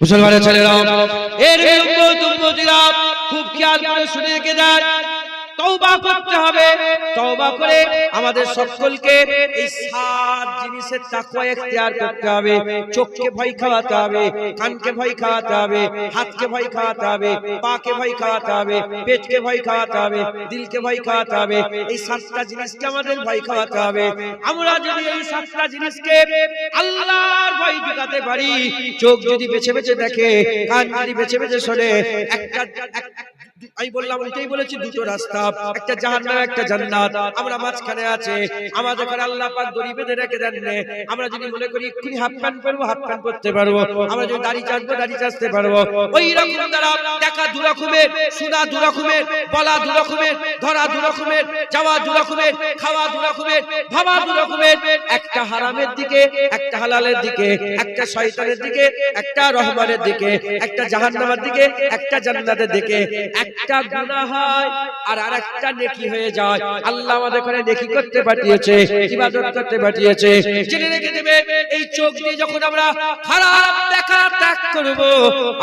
মুসলমানের ছেলেরাও এর খুব খেয়াল করে শুনে রেখে দেন তওবা করতে হবে। তওবা করে আমাদের সকলকে এই সাত জিনিসের তাকওয়া ইখতিয়ার করতে হবে। চোখকে ভয় খাওয়াতে হবে, কানকে ভয় খাওয়াতে হবে, হাতকে ভয় খাওয়াতে হবে, পাকে ভয় খাওয়াতে হবে, পেটকে ভয় খাওয়াতে হবে, দিলকে ভয় খাওয়াতে হবে। এই সাতটা জিনিসকে আমাদের ভয় খাওয়াতে হবে। আমরা যদি এই সাতটা জিনিসকে আল্লাহর ভয় ঢুকাতে পারি, চোখ যদি বেছে বেছে দেখে, কান যদি বেছে বেছে শোনে, একটা এক- আমি বললাম ওইটাই বলেছি দুটো রাস্তা একটা জাহান্নাম একটা জান্নাত। আমরা মাঝখানে আছে। আমাদের ঘরে আল্লাহ পাক দড়ি বেঁধে রেখে দেন আমরা যদি মনে করি এক্ষুনি হাফ প্যান্ট পরবো হাফ প্যান্ট পরতে পারব। আমরা যদি দাড়ি চাষবো দাড়ি চাষতে পারব। ওই রকম দ্বারা দেখা দু রকমের শোনা দু রকমের বলা দু রকমের ধরা দু রকমের যাওয়া দু রকমের খাওয়া দু রকমের ভাবা দু রকমের একটা হারামের দিকে একটা হালালের দিকে একটা শয়তানের দিকে একটা রহমানের দিকে একটা জাহান্নামের দিকে একটা জান্নাতের দিকে একটা গুনাহ হয় আর আরেকটা নেকি হয়ে যায়। আল্লাহ আমাদের করে নেকি করতে পাঠিয়েছে ইবাদত করতে পাঠিয়েছে। জেনে রেখে দেবে এই চোখ দিয়ে যখন আমরা খারাপ দেখা ত্যাগ করব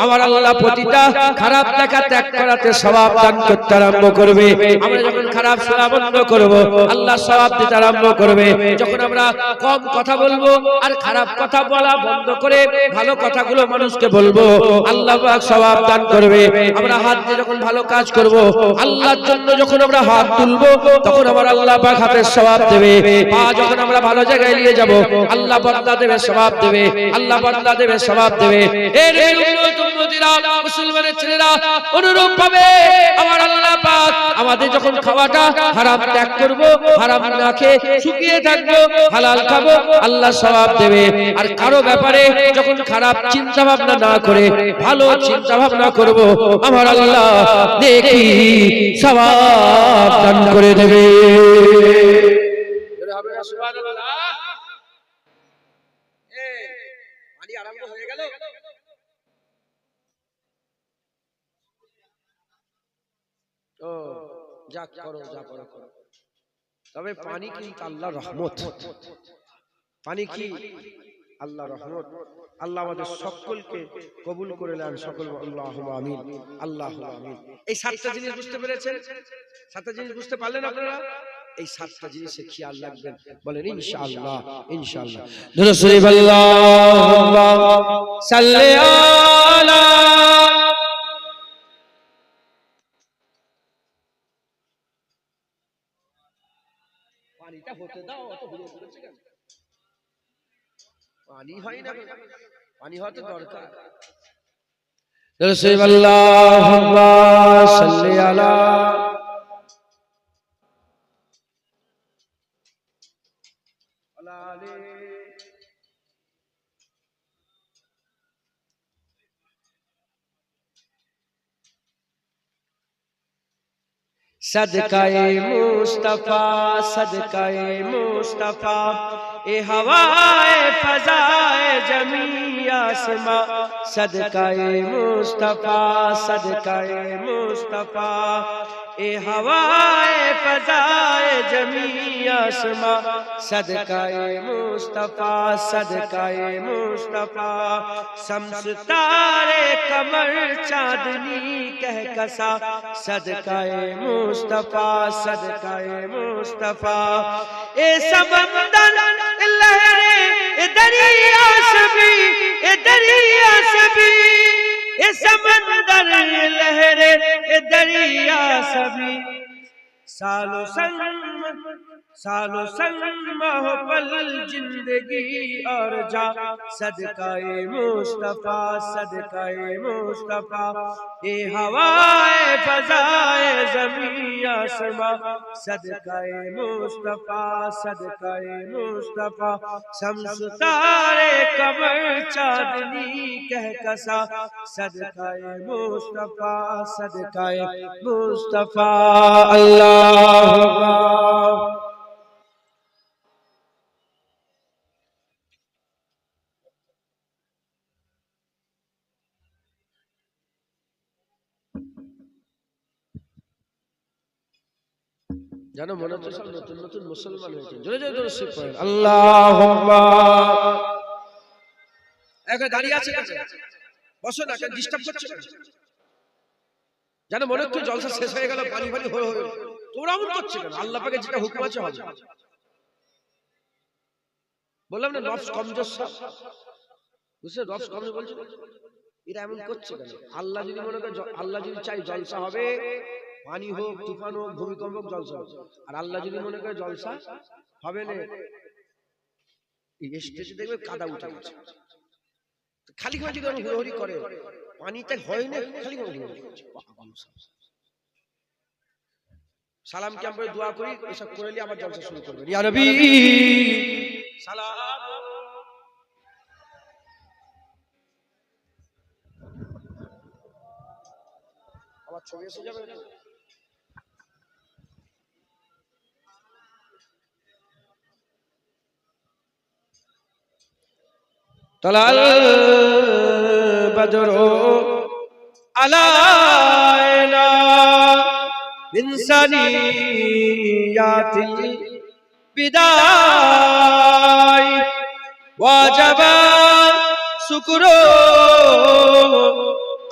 আমার আল্লাহ প্রতিটা খারাপ দেখা ত্যাগ করাতে সওয়াব দান করতে আরম্ভ করবে। আমরা যখন খারাপ শোনা বন্ধ করব আল্লাহ সওয়াব দিতে আরম্ভ করবে। যখন আমরা কম কথা বলব আর খারাপ কথা বলা বন্ধ করে ভালো কথাগুলো মানুষকে বলব আল্লাহ সওয়াব দান করবে। আমরা হাত দিয়ে যখন ভালো কাজ করব আল্লাহর জন্য যখন আমরা হাত তুলবো, তখন আমার আল্লাহ পাক হাতের সওয়াব দেবে। পা যখন আমরা ভালো জায়গায় নিয়ে যাব, আল্লাহ বান্দা দেবে সওয়াব দেবে। আল্লাহ বান্দা দেবে সওয়াব দেবে। এর মুসলমানের ছেলেরা অনুরূপ ভাবে আমার আল্লাহ পাক আমাদের যখন খাওয়াটা হারাম ত্যাগ করব, হারাম না খেয়ে শুকিয়ে থাকব, হালাল খাব, আল্লাহ সওয়াব দেবে। আর কারও ব্যাপারে যখন খারাপ চিন্তা ভাবনা না করে, ভালো চিন্তা ভাবনা করব, আমার আল্লাহ নেকি সওয়াব দান করে দেবে। সুবহানাল্লাহ? এ আরম্ভ হয়ে গেল? ও যা করো যা করো। করো। তবে পানি কিন্তু আল্লাহ রহমত? পানি কি আল্লাহ রহমত? আল্লাহ আমাদের সকলকে কবুল করে নেন। সকল আল্লাহ আমিন। আল্লাহ আমিন। এই সাতটা জিনিস বুঝতে পেরেছেন? সাতটা জিনিস বুঝতে পারলেন আপনারা? এই সাতটা জিনিসে খেয়াল রাখবেন। বলেন ইনশাআল্লাহ ইনশাআল্লাহ। দুরূদ শরীফ আল্লাহুম্মা সাল্লি আলা পানিটা হতে দাও অত হুড়ো করেছে কেন? পানি হয় না পানি হওয়া তো দরকার। আলা صدقہ مصطفیٰ صدقہ مصطفیٰ۔ اے ہوا اے فضا اے جمعی آسما صدقہ مصطفیٰ صدقہ مصطفیٰ۔ اے ہوائے فضائے جمی آسما صدقہ مصطفیٰ صدقہ مصطفیٰ۔ سمستارے کمر چادنی کہہ کسا صدقہ مصطفیٰ صدقہ مصطفیٰ۔ اے سمندر لہرے دریا سبی اے دریا سبی یہ سمندر لہرے دریا سبھی سالو سنگ سال و پل زندگی اور جا صدقہ مصطفیٰ صدقہ مصطفیٰ۔ اے ہوائے فضائے زمین آسماں، صدقہ مصطفیٰ صدقہ مصطفیٰ۔ شمس تارے چادنی کہہ کسا صدقہ مصطفیٰ صدقہ مصطفیٰ۔ اللہ যেন মনে হচ্ছে সব নতুন নতুন মুসলমান হয়েছে। জোরে জোরে জোরে আল্লাহ দাঁড়িয়ে আছে বসো না কেন ডিস্টার্ব যেন মনে হচ্ছে জলসা শেষ হয়ে গেল পানি পানি হয়ে হয়ে। তোমরা কেন? আল্লাহ পাকে যেটা হুকুম আছে হবে। বললাম না নফস কমজোর বুঝলে নফস কমজোর বলছে এরা এমন করছে কেন? আল্লাহ যদি মনে করে আল্লাহ যদি চাই জলসা হবে পানি হোক তুফান হোক ভূমিকম্প হোক জলসা আর আল্লাহ যদি মনে করে জলসা হবে না। স্টেজে দেখবে কাদা উঠে গেছে। খালি খালি যদি হুড়োহুড়ি করে পানিতে হয় না খালি। সালাম কি আমরা দোয়া করি এসব করে নিয়ে আবার জলসা শুরু করবেন ইয়া নবী। সালাম আমার ছবি এসে যাবে তলাল বদর আলায়না ইনসানিয়াতিল বিদায় ওয়াজাব শুকর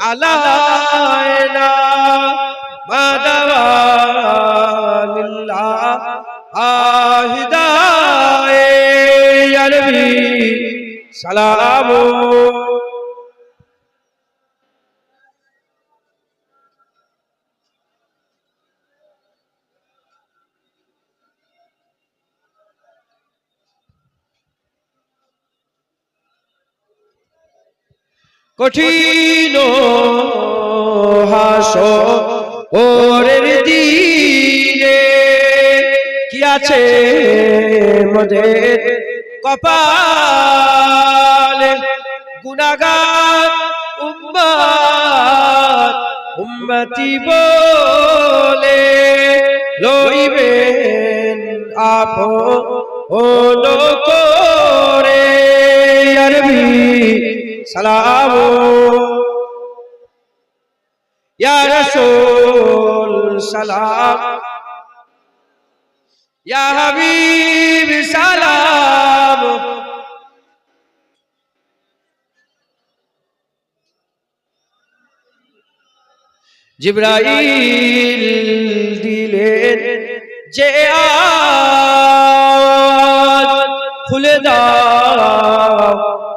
আলায়না মাদাওয়ালিল্লাহ আহিদায়ে আরবি সালাম কঠিন হাস ওরের দিনে। কি আছে মোদের কপালে? গুনাগার উম্মত উম্মতি বলে লইবেন আপন হলো করে। আরবি সালাম ইয়া রাসূল সালাম। ইয়া হাবিব সালাম। জিব্রাইল দিলেন যে আজ খুলে দাও।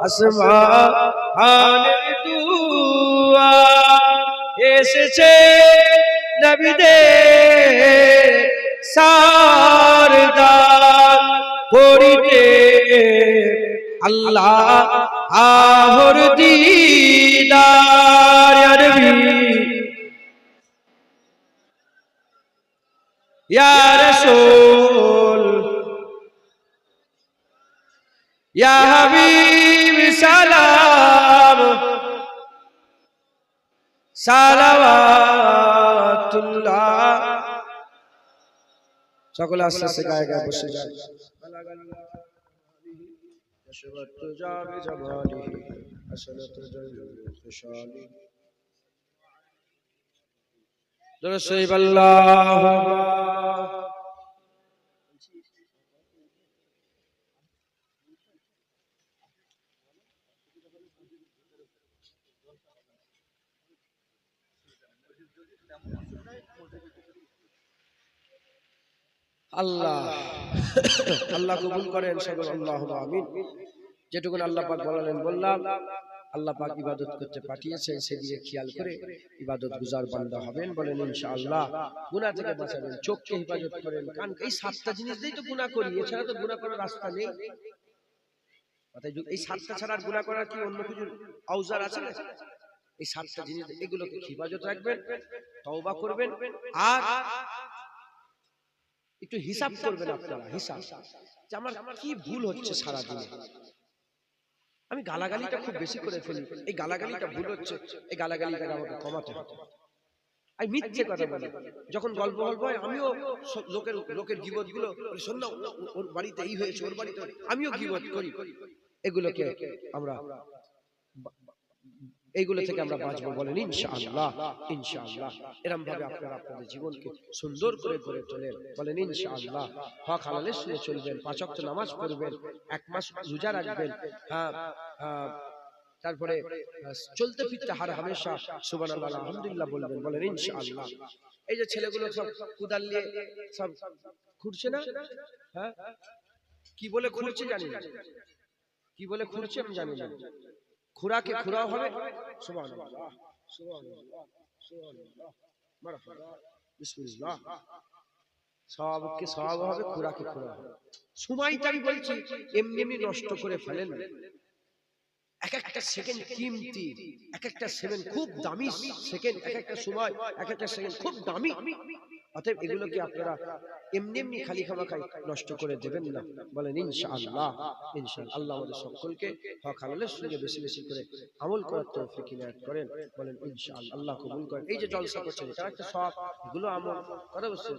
আসমানের দুয়া এসেছে নবীদের সারদার করিতে। আল্লাহ আহর দিদার ইয়া রাসূল ইয়া সালাওয়াতুল্লাহ। সকলে আস্তে আস্তে গায়ে গায়ে বসে যায় দরসইবাল্লাহ আল্লাহ। আল্লাহ কবুল করেন সকল আল্লাহ আমিন। যেটুকুন আল্লাহ পাক বলালেন বললাম, আল্লাহ পাক ইবাদত করতে পাঠিয়েছেন, সেদিকে খেয়াল করে ইবাদত গুজার বান্দা হবেন বলেন ইনশাআল্লাহ। গুনাহ থেকে বাঁচাবেন, চোখকে হেফাজত করেন কান এই সাতটা জিনিস দিয়েই তো গুনাহ করি, এছাড়া তো গুনাহ করার রাস্তা নেই। এই সাতটা ছাড়া আর গুনাহ করার কি অন্য কিছু আউজার আছে? না এই সাতটা জিনিস এগুলোকে হেফাজত রাখবেন তওবা করবেন আর একটু হিসাব করবেন আপনারা হিসাব। যে আমার কি ভুল হচ্ছে সারা দিনে আমি গালাগালিটা খুব বেশি করে ফেলি। এই গালাগালিটা ভুল হচ্ছে এই গালাগালিটাকে আমাকে কমাতে হবে। আমি মিথ্যে কথা বলি। যখন গল্প গল্প হয় আমিও লোকের লোকের গিবতগুলো শোন না ও- ও- ওর বাড়িতে এই হয়েছে ওর বাড়িতে আমিও গিবত করি। এগুলোকে আমরা এইগুলো থেকে আমরা বাঁচবো বলেন ইনশাআল্লাহ ইনশাআল্লাহ এরম ভাবে আপনারা আপনাদের জীবনকে সুন্দর করে গড়ে তোলেন বলেন ইনশাআল্লাহ। হক হালালে শুনে চলবেন পাঁচ ওয়াক্ত নামাজ পড়বেন এক মাস রোজা রাখবেন হ্যাঁ, হ্যাঁ, তারপরে চলতে ফিরতে হার হামেশা সুবহানাল্লাহ আলহামদুলিল্লাহ বলবেন বলেন ইনশাআল্লাহ। এই যে ছেলেগুলো সব কুদাল নিয়ে সব খুঁড়ছে না? হ্যাঁ? কি বলে খুঁড়ছে জানি না। কি বলে খুঁড়ছে আমি জানি না। খুরাকে খুরাও হবে? সুবহানাল্লাহ। সুবহানাল্লাহ। সুবহানাল্লাহ। মারহাবা। বিসমিল্লাহ। সবকে সব হবে খুরাকে খুরা হবে। সময়টা আমি বলছি এমনি এমনি নষ্ট করে ফেলেন। এক একটা সেকেন্ড কিমতি এক একটা সেকেন্ড খুব দামি সেকেন্ড এক একটা সময় এক একটা সেকেন্ড খুব দামি। অতএব এগুলোকে আপনারা এমনি এমনি খালি খামা খাই নষ্ট করে দেবেন না। বলেন ইনশাআল্লাহ। ইনশাআল্লাহ আল্লাহ আমাদের সকলকে হক হালালের সঙ্গে বেশি বেশি করে আমল করার তৌফিক ইনায়াত করেন। বলেন ইনশাআল্লাহ আল্লাহ কবুল করেন। এই যে জলসা করছেন এটা একটা সব এগুলো আমল কথা বুঝতে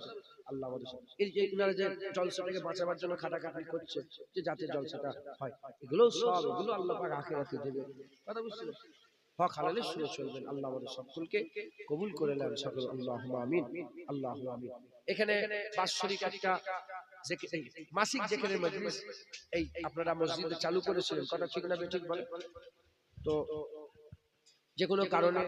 আল্লাহ আমাদের এই যে ইনারা যে জলসাটাকে বাঁচাবার জন্য খাটাখাটি করছে যে যাতে জলসাটা হয় এগুলো সব এগুলো আল্লাহ পাক আখেরাতে দেবে। কথা বুঝতে? হক হালালে শুনে চলবেন। আল্লাহ আমাদের সকলকে কবুল করে নেন। সকল আল্লাহ আমিন। আল্লাহ আমিন। এখানে বাৎসরিক একটা মাসিক যেখানে মজলিস এই আপনারা মসজিদে চালু করেছিলেন। কথা ঠিক না ঠিক বলে। তো যে কোনো কারণে